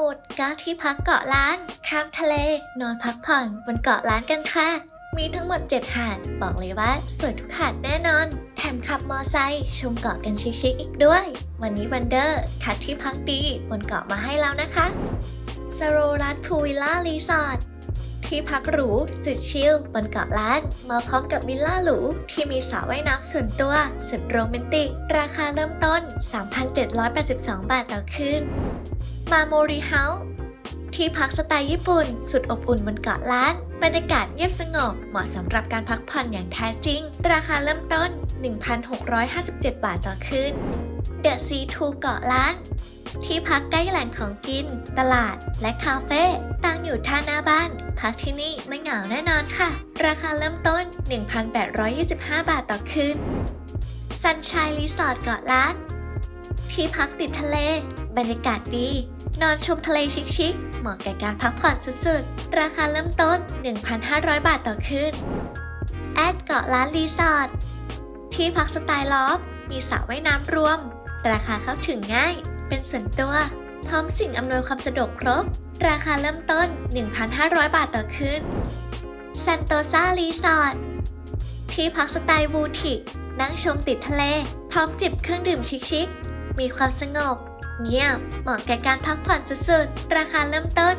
มุทรก้าวที่พักเกาะล้าน ข้ามทะเล นอนพักผ่อนบนเกาะล้านกันค่ะ มีทั้งหมด 7 หาด บอกเลยว่าสวยทุกหาดแน่นอน แถมขับมอไซค์ชมเกาะกันชิคๆอีกด้วย วันนี้วันเดอร์คัดที่พักดีบนเกาะมาให้แล้วนะคะสโรรัตพูวิลล่ารีสอร์ทที่พักหรูสุดชิลบนเกาะล้าน มาพร้อมกับวิลล่าหรู ที่มีสระว่ายน้ำส่วนตัว สุดโรแมนติก ราคาเริ่มต้น 3,782 บาทต่อคืน มาโมรีเฮาส์ที่พักสไตล์ญี่ปุ่น สุดอบอุ่นบนเกาะล้าน บรรยากาศเงียบสงบ เหมาะสำหรับการพักผ่อนอย่างแท้จริง ราคาเริ่มต้น 1,657 บาทต่อคืนเดอะซีทูเกาะล้าน ที่พักใกล้แหล่งของกิน ตลาดและคาเฟ่ตั้งอยู่ท่าหน้าบ้าน พักที่นี่ไม่เหงาแน่นอนค่ะ ราคาเริ่มต้น 1,825 บาทต่อคืนซันช n ยรีสอร์ทเกาะล้าน ที่พักติดทะเล บรรยากาศดี นอนชมทะเลชิคๆ เหมาะแก่การพักผ่อนสุดๆ ราคาเริ่มต้น 1,500 บาทต่อคืน แอดเกาะล้านรีสอร์ท ที่พักสไตล์ลอฟ มีสระว่ายน้ำรวม ราคาเข้าถึงง่าย เป็นส่วนตัว พร้อมสิ่งอำนวยความสะดวกครบ ราคาเริ่มต้น 1,500 บาทต่อคืนซันโตซารีสอร์ท ที่พักสไตล์บูติกนั่งชมติดทะเล พร้อมจิบเครื่องดื่มชิคๆ มีความสงบ เงียบ เหมาะแก่การพักผ่อนสุดๆ ราคาเริ่มต้น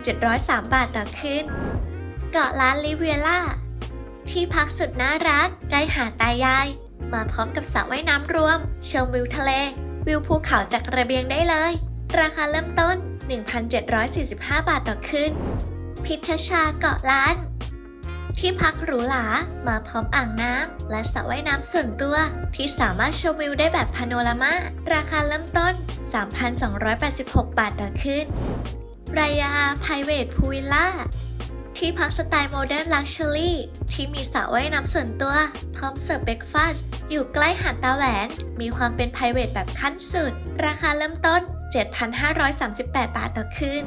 1,703 บาทต่อคืน เกาะล้านลิเวียล่า ที่พักสุดน่ารัก ใกล้หาดตายาย มาพร้อมกับสระว่ายน้ำรวม ชมวิวทะเล วิวภูเขาจากระเบียงได้เลย ราคาเริ่มต้น 1,745 บาทต่อคืน พิชชาเกาะล้าน ที่พักหรูหรามาพร้อมอ่างน้ำและสระว่ายน้ำส่วนตัว ที่สามารถชมวิวได้แบบพาโนรามาราคาเริ่มต้น 3,286 บาทต่อคืนรายาไพรเวทพูวิลล่าที่พักสไตล์โมเดิร์นลักชัวรี่ที่มีสระว่ายน้ำส่วนตัว พร้อมเสิร์ฟเบรกฟาสต์อยู่ใกล้หาดตาแหวน มีความเป็น p r i v a t แบบขั้นสุด ราคาเริ่มต้น 7,538 บาทต่อคืน